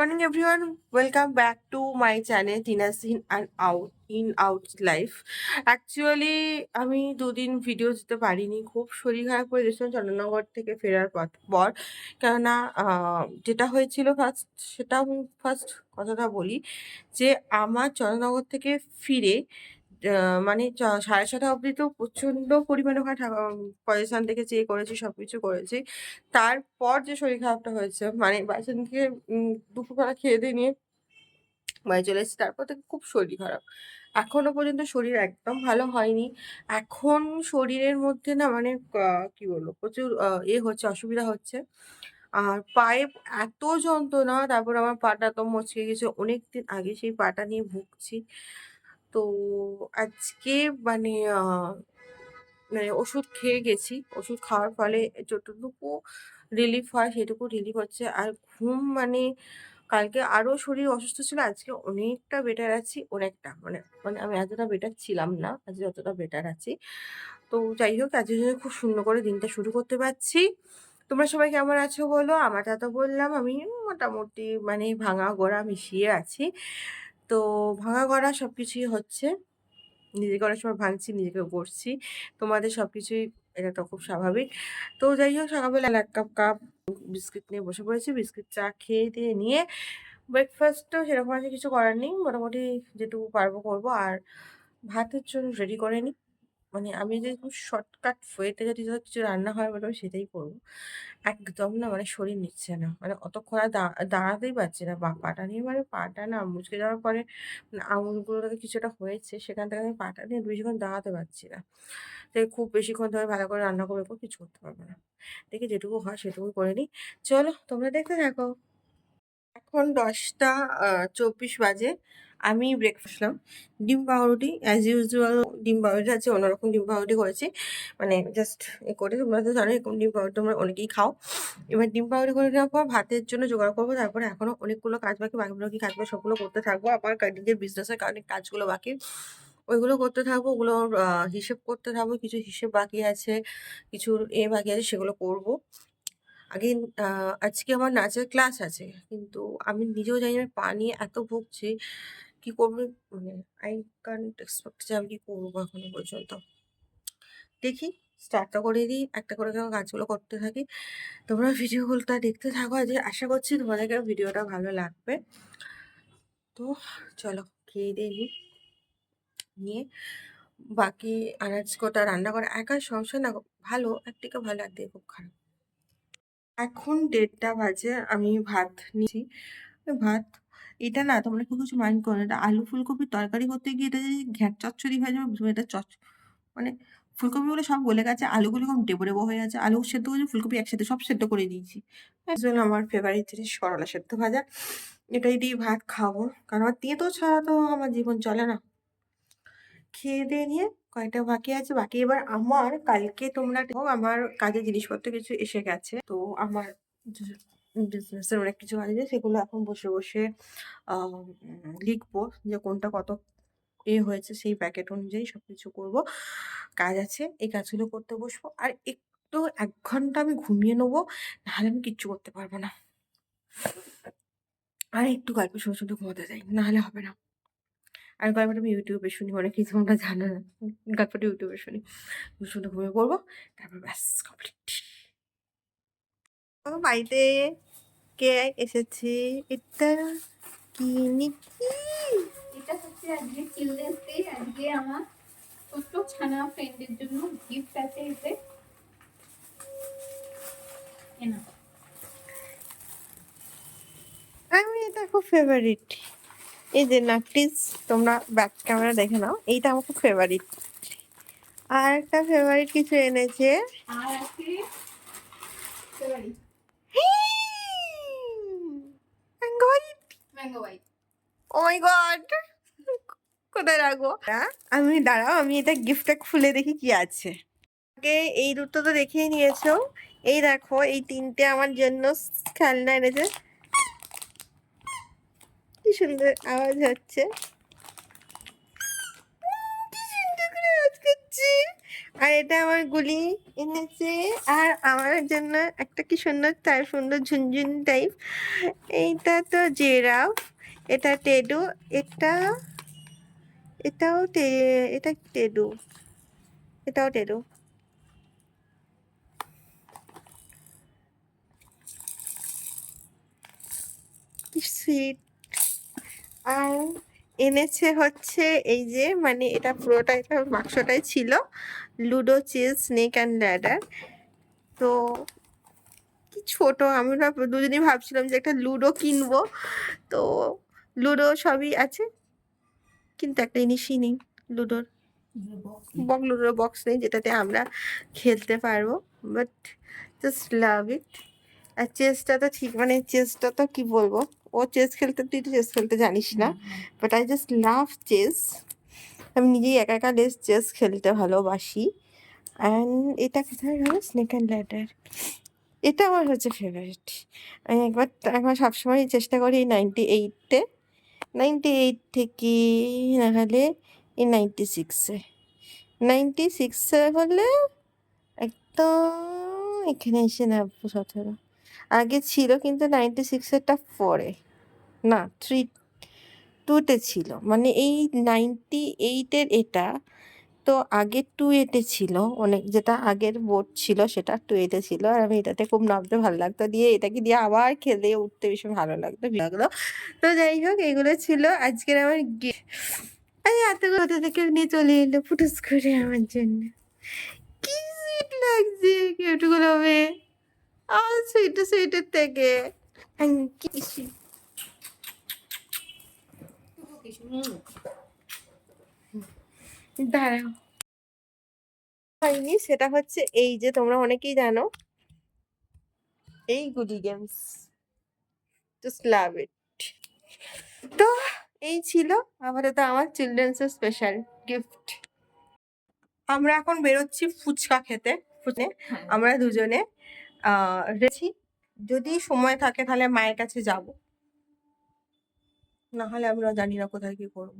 Morning everyone welcome back to my channel Tina's in and out in out life actually আমি দুদিন video দিতে পারিনি। খুব শরীর খারাপ করে গেছিলাম চন্দননগর থেকে ফেরার পথ- পর। কেননা যেটা হয়েছিল ফার্স্ট সেটা আমি ফার্স্ট কথাটা বলি যে, আমার চন্দননগর থেকে ফিরে মানে সাড়ে ছটা অবধি তো প্রচণ্ড পরিমাণে ওখানে পজিশন থেকে চেয়ে করেছি সব কিছু করেছি। তারপর যে শরীর খারাপটা হয়েছে মানে বাসন থেকে দুপুরবেলা খেয়ে দিয়ে নিয়ে বাড়ি চলে এসেছি, তারপর থেকে খুব শরীর খারাপ। এখনও পর্যন্ত শরীর একদম ভালো হয়নি। এখন শরীরের মধ্যে না মানে কি বলব, প্রচুর এ হচ্ছে, অসুবিধা হচ্ছে। আর পায়ে এত যন্ত্রণা, তারপর আমার পাটা তো মচকে গেছে অনেক দিন আগে সেই পাটা নিয়ে ভুগছি। তো আজকে মানে মানে ওষুধ খেয়ে গেছি। ওষুধ খাওয়ার ফলে যতটুকু রিলিফ হয় সেটুকু রিলিফ হচ্ছে। আর ঘুম মানে কালকে আরও শরীর অসুস্থ ছিল, আজকে অনেকটা বেটার আছি, অনেকটা। মানে মানে আমি এতটা বেটার ছিলাম না, আজকে যতটা বেটার আছি। তো যাই হোক, আজকে জন্য খুব সুন্দর করে দিনটা শুরু করতে পারছি। তোমরা সবাই কেমন আছো বলো? আমারটা তো বললাম, আমি মোটামুটি মানে ভাঙা গোড়া মিশিয়ে আছি। তো ভাঙা গড়া সব কিছুই হচ্ছে। নিজেকে অনেক সময় ভাঙছি, নিজেকে গড়ছি। তোমাদের সব কিছুই এটা তো খুব স্বাভাবিক। তো যাই হোক, সকালবেলা এক কাপ কাপ বিস্কিট নিয়ে বসে পড়েছি। বিস্কিট চা খেয়ে দিয়ে নিয়ে ব্রেকফাস্টও সেরকম আছে কিছু করার নেই। মোটামুটি যেটুকু পারব করব। আর ভাতের জন্য রেডি করে নিই। মানে আমি যে শর্টকাট ওয়েতে যদি কিছু রান্না হয় বলে সেটাই করব। একদম না মানে শরীর নিচ্ছে না। মানে অতক্ষণ আর দাঁড়াতেই পারছি না। বা পাটা নিয়ে মানে পাটা না মুচকে যাওয়ার পরে মানে আঙুলগুলোতে কিছুটা হয়েছে, সেখান থেকে আমি পাটা নিয়ে বেশিক্ষণ দাঁড়াতে পারছি না। তাই খুব বেশিক্ষণ ধরে ভালো করে রান্না করে কিছু করতে পারব না। দেখি যেটুকু হয় সেটুকু করে নিই। চলো, তোমরা দেখতে থাকো। এখন দশটা চব্বিশ বাজে। আমি ব্রেকফাস্ট ডিম পাউরুটি অ্যাজ ইউজুয়াল ডিম পাউরুটি আছে, অন্যরকম ডিম পাউরুটি করেছি। মানে জাস্ট এ করে, তোমরা তো জানো এরকম ডিম পাউরুটি তোমরা অনেকেই খাও। এবার ডিম পাউরুটি করে নেওয়ার পর ভাতের জন্য জোগাড় করব। তারপরে এখনও অনেকগুলো কাজ বাকি বাকিগুলো কি কাজ বাকি সবগুলো করতে থাকব। আবার নিজের বিজনেসের কারণে কাজগুলো বাকি। ওইগুলো করতে থাকব, ওগুলো হিসেব করতে থাকব। কিছু হিসেব বাকি আছে, কিছু এ বাকি আছে, সেগুলো করব। আগে আজকে আমার নাচের ক্লাস আছে। কিন্তু আমি নিজেও জানি আমি পা নিয়ে এত ভুগছি। কি করব? মানে আই কান্ট এক্সপেক্ট যে আমি কি করব এখনও পর্যন্ত। দেখি স্টার্টটা করে দিই। একটা করে করে কাজগুলো করতে থাকি। তোমরা ভিডিওগুলোটা দেখতে থাকো। যে আশা করছি তোমাদেরকে ভিডিওটা ভালো লাগবে। তো চলো, খেয়ে দিয়ে নিয়ে বাকি আনাজ কটা রান্না করা। একা সংসার না ভালো একদিকে ভালো, একদিকে খুব খারাপ। এখন দেড়টা বাজে, আমি ভাত নিয়েছি ভাত, এটা না, তোমরা কেউ কিছু মাইন্ড করো। এটা আলু ফুলকপির তরকারি করতে গিয়ে এটা যে ঘ্যাঁট চচ্চড়ি হয়ে যাবে এটা চচ মানে ফুলকপিগুলো সব গলে গেছে, আলুগুলো এরকম ডেবো ডেবো হয়ে আছে আলু সেদ্ধ করেছি ফুলকপি একসাথে সব সেদ্ধ করে দিয়েছি। জন্য আমার ফেভারিট জিনিস সরলা সেদ্ধ ভাজা। এটাই দিয়ে ভাত খাব, কারণ আমার তেঁতো ছাড়া তো আমার জীবন চলে না। খেয়ে দিয়ে নিয়ে কয়েকটা বাকি আছে। বাকি এবার আমার কালকে তোমরা আমার কাজের জিনিসপত্র কিছু এসে গেছে। তো আমার বিজনেসের অনেক কিছু কাজ আছে, সেগুলো এখন বসে বসে লিখব যে কোনটা কত এ হয়েছে সেই প্যাকেট অনুযায়ী সবকিছু করব। কাজ আছে, এই কাজগুলো করতে বসবো। আর একটু এক ঘণ্টা আমি ঘুমিয়ে নেব, নাহলে আমি কিচ্ছু করতে পারব না। আর একটু গল্প শুনে শুনে ঘুমাতে যাই, নাহলে হবে না। আর গল্পটা আমি ইউটিউবে শুনি অনেক কিছু তোমরা জানো না। গল্পটা ইউটিউবে শুনি। শুনে ঘুমিয়ে পড়ব তারপর ব্যাস কমপ্লিট ও বাড়িতে কে এসেছে? এটা কি নিকি? এটা হচ্ছে আজকে চিলড্রেন্স ডে আজকে আমার ছোট্ট ছানা ফ্রেন্ডের জন্য গিফট আছে এতে। আমি এটা খুব ফেভারিট এই যে নাকটিস তোমরা ব্যাক ক্যামেরা দেখে নাও। এইটা আমার খুব ফেভারিট আর একটা ফেভারিট কিছু এনেছে। আর আছে favourite mango white oh my god কোথায় রাখব? আমি দাঁড়াও আমি এটা গিফটটা খুলে দেখি কি আছে। আগে এই দুটো তো দেখিয়ে নিয়েছো। এই দেখো এই তিনটে আমার জন্য খেলনা এনেছে। কি সুন্দর আওয়াজ হচ্ছে। আর এটা আমার গুলি এনেছে। আর আমার জন্য একটা কি সুন্দর তার সুন্দর ঝুনঝুন টাইপ এইটা তো জেরাফ, এটা টেডু, এটা, এটাও এটা টেডু? এটাও টেডু। সুইট আর এনেছে হচ্ছে এই যে মানে এটা পুরোটা এটা বাক্সটাই ছিল ludo chess snake and ladder তো কি ছোট আমি দুজনেই ভাবছিলাম যে একটা লুডো কিনবো। তো লুডো সবই আছে কিন্তু একটা জিনিসই নেই লুডোর বক লুডোর বক্স নেই যেটাতে আমরা খেলতে পারব বাট জাস্ট লাভ ইট আর চেসটা তো ঠিক মানে চেসটা তো কি বলব? ও চেস খেলতে তুই তো চেস খেলতে জানিস না but I just love chess আমি নিজেই একা একা লেস চেস খেলতে ভালোবাসি। অ্যান্ড এটা কোথায় গেল? স্নেক অ্যান্ড ল্যাডার এটা আমার হচ্ছে ফেভারিট আমি একবার একবার সবসময় চেষ্টা করি এই নাইনটি এইটে নাইনটি এইট থেকে নাহলে এই নাইনটি সিক্সে নাইনটি সিক্সে হলে একদম এখানে এসে নামবো সতেরো। আগে ছিল কিন্তু নাইনটি সিক্সেরটা পরে। না থ্রি টুতে ছিল। মানে এই নাইনটি এইটের এটা তো আগে টু এটে ছিল। অনেক যেটা আগের বোর্ড ছিল সেটা টু এটে ছিল। আর আমি এটাতে খুব নামতে ভালো লাগতো। দিয়ে এটাকে দিয়ে আবার খেলে উঠতে ভীষণ ভালো লাগতো লাগল। তো যাই হোক, এগুলো ছিল আজকের আমার গে এত কোথা থেকে নিয়ে চলে এলো ফুটুস করে আমার জন্য। কি সুইট লাগছে কিউটগুলো মেয়ে আমার সুইটার সুইটার থেকে। দাঁড়াও। হয়নি সেটা হচ্ছে এই যে তোমরা অনেকেই জানো। এই গুডি গেমস। জাস্ট লাভ ইট তো এই ছিল আপাতত আমার চিলড্রেন্স স্পেশাল গিফট আমরা এখন বেরোচ্ছি ফুচকা খেতে। ফুচে আমরা দুজনে রেছি যদি সময় থাকে তাহলে মায়ের কাছে যাব। না হলে আমরা জানি না কোথায় কি করব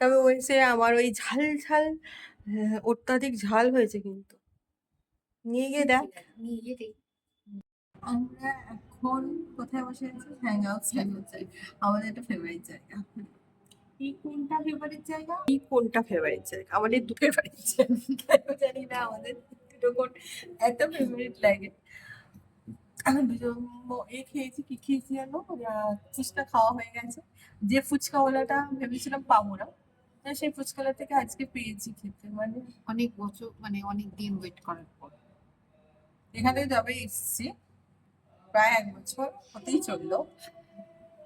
তবে ওইসে আমার ওই ঝাল ঝাল অত্যাধিক ঝাল হয়েছে কিন্তু। নিয়ে গিয়ে দেখ। নিয়ে গিয়ে দেখ। আমরা এখন কোথায় বসে আছি? হ্যাং আউট স্যান্ডউইচ আমাদের একটা ফেভারিট জায়গা। এই কোনটা ফেভারিট জায়গা? এই কোনটা ফেভারিট জায়গা? আমাদের দু ফেভারিট জায়গা। জানি না আমাদের দুটো এত ফেভারিট লাগে। আমি এ খেয়েছি কি খেয়েছি জানো? ফুচকা খাওয়া হয়ে গেছে। যে ফুচকাওয়ালাটা ভেবেছিলাম পাবো না সেই ফুচকালা থেকে আজকে পেয়েছি খেতে মানে অনেক বছর মানে অনেক দিন ওয়েট করার পর। এখানে যবে এসেছি প্রায় এক বছর হতেই চলল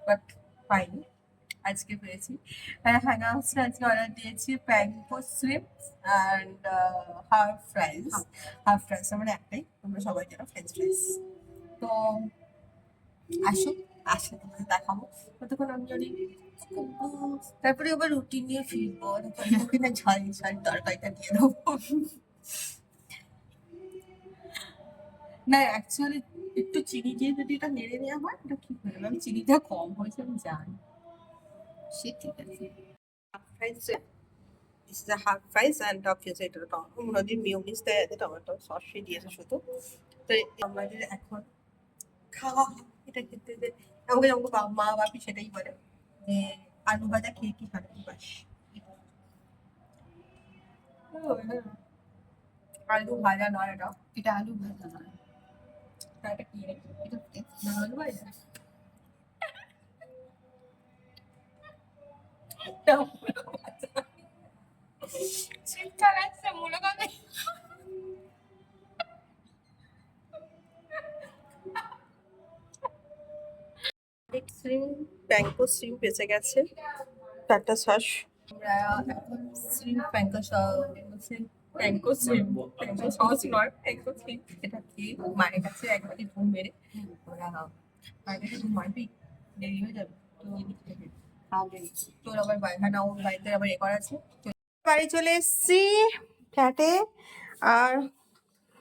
বাট পাইনি। আজকে পেয়েছি হ্যাঁ হাউসে আজকে অর্ডার দিয়েছি panko slip and half fries half fries মানে একটাই তোমরা সবাই জানো ফ্রেঞ্চ ফ্রাইস তো আসো আসো তোমাদের দেখাবো। ততক্ষণ আমি যদি তারপরে আবার রুটি নিয়ে ফিরবো তারপরে ওখানে ঝাল ঝাল তরকারিটা দিয়ে দেবো। না অ্যাকচুয়ালি একটু চিনি দিয়ে যদি এটা নেড়ে নেওয়া হয় এটা ঠিক হয়ে যাবে আমি চিনিটা কম হয়েছে আমি জানি। সে ঠিক আছে। Fries This is a half fries and obviously এটা মনে মিউনিস দেয় আছে টমেটো সসই দিয়েছে শুধু। তো আমাদের এখন খাওয়া এটা খেতে যে আমাকে আমাকে মা বাপি সেটাই বলে যে আলু ভাজা খেয়ে কি শান্তি পাস আলু ভাজা নয় এটা। এটা আলু ভাজা না এটা কি? এটা আলু ভাজা? লাগছে মনে করে শ্রিম বেঁচে গেছে চারটা সস আমরা এখন shrimp shrimp panko shrimp sauce নয় শ্রিম এটা খেয়ে মায়ের কাছে একবারই ঘুম মেরে ওরা ঘুম মারবি দেরি হয়ে যাবে তোর আবার বায়না ওর বাড়িতে আবার এ করা আছে বাড়ি চলে এসেছি ফ্ল্যাটে আর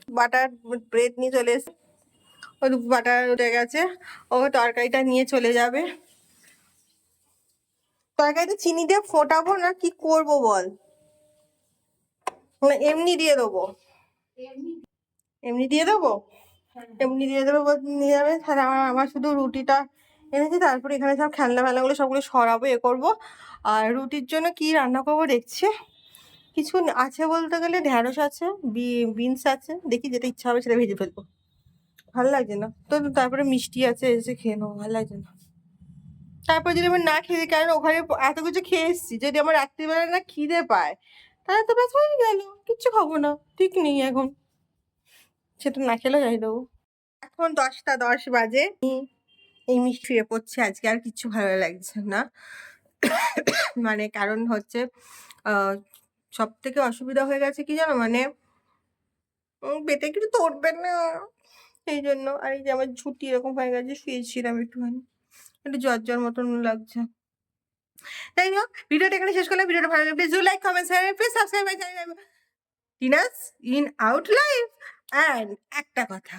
বাটার ব্রেড নিয়ে চলে এসেছি। ওর বাটার উঠে গেছে ও তরকারিটা নিয়ে চলে যাবে। তরকারিটা চিনি দিয়ে ফোটাবো না কি করব বল? এমনি দিয়ে দেবো। এমনি দিয়ে দেবো? হ্যাঁ। এমনি দিয়ে দেবো বল- নিয়ে যাবে? তাহলে আমার আমার শুধু রুটিটা এনেছি, তারপরে এখানে সব খেলনা ফেলনাগুলো সবগুলো সরাবো, এ করব। আর রুটির জন্য কি রান্না করব দেখছি। কিছু আছে বলতে গেলে, ঢ্যাঁড়স আছে বিনস আছে, দেখি যেটা ইচ্ছা হবে সেটা ভেজে ফেলব। ভালো লাগছে না? তো তারপরে মিষ্টি আছে, এসে খেয়ে নেব, ভালো লাগছে না। তারপর যদি আমি না খেয়ে কারণ ওখানে এত কিছু খেয়ে এসেছি, যদি আমার রাত্রিবেলা না খিদে পায়, তাহলে তো ব্যাস হয়ে গেল, কিচ্ছু খাব না, ঠিক নেই এখন। সেটা না খেলেও যাই দেবো এখন দশটা, দশ বাজে। এই মিষ্টি শুয়ে পড়ছে আজকে আর কিচ্ছু ভালো লাগছে না। মানে কারণ হচ্ছে সব থেকে অসুবিধা হয়ে গেছে কি জানো? মানে পেটে কিছু ধরবে না। সেই জন্য, আর এই যে আমার ছুটি এরকম হয়ে গেছে, শুয়েছিলাম একটুখানি। একটু জ্বর জ্বর মতন লাগছে। তাই হোক, ভিডিওটা এখানে শেষ করলাম। ভিডিওটা ভালো please like comment share please subscribe Tina's in out life and একটা কথা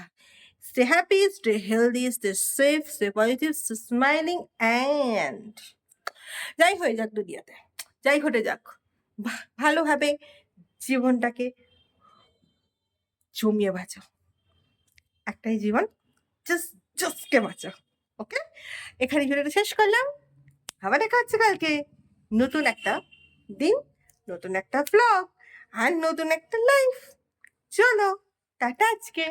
stay happy stay healthy stay safe stay positive stay smiling and যাই হয়ে যাক দুনিয়াতে, যাই ঘটে যাক ভালোভাবে জীবনটাকে জমিয়ে বাঁচো একটাই জীবন জাস্ট জাস্টকে বাঁচো ওকে এখানে ভিডিওটা শেষ করলাম। আবার দেখা হচ্ছে কালকে। নতুন একটা দিন, নতুন একটা ব্লগ আর নতুন একটা লাইফ চলো, টাটা আজকে।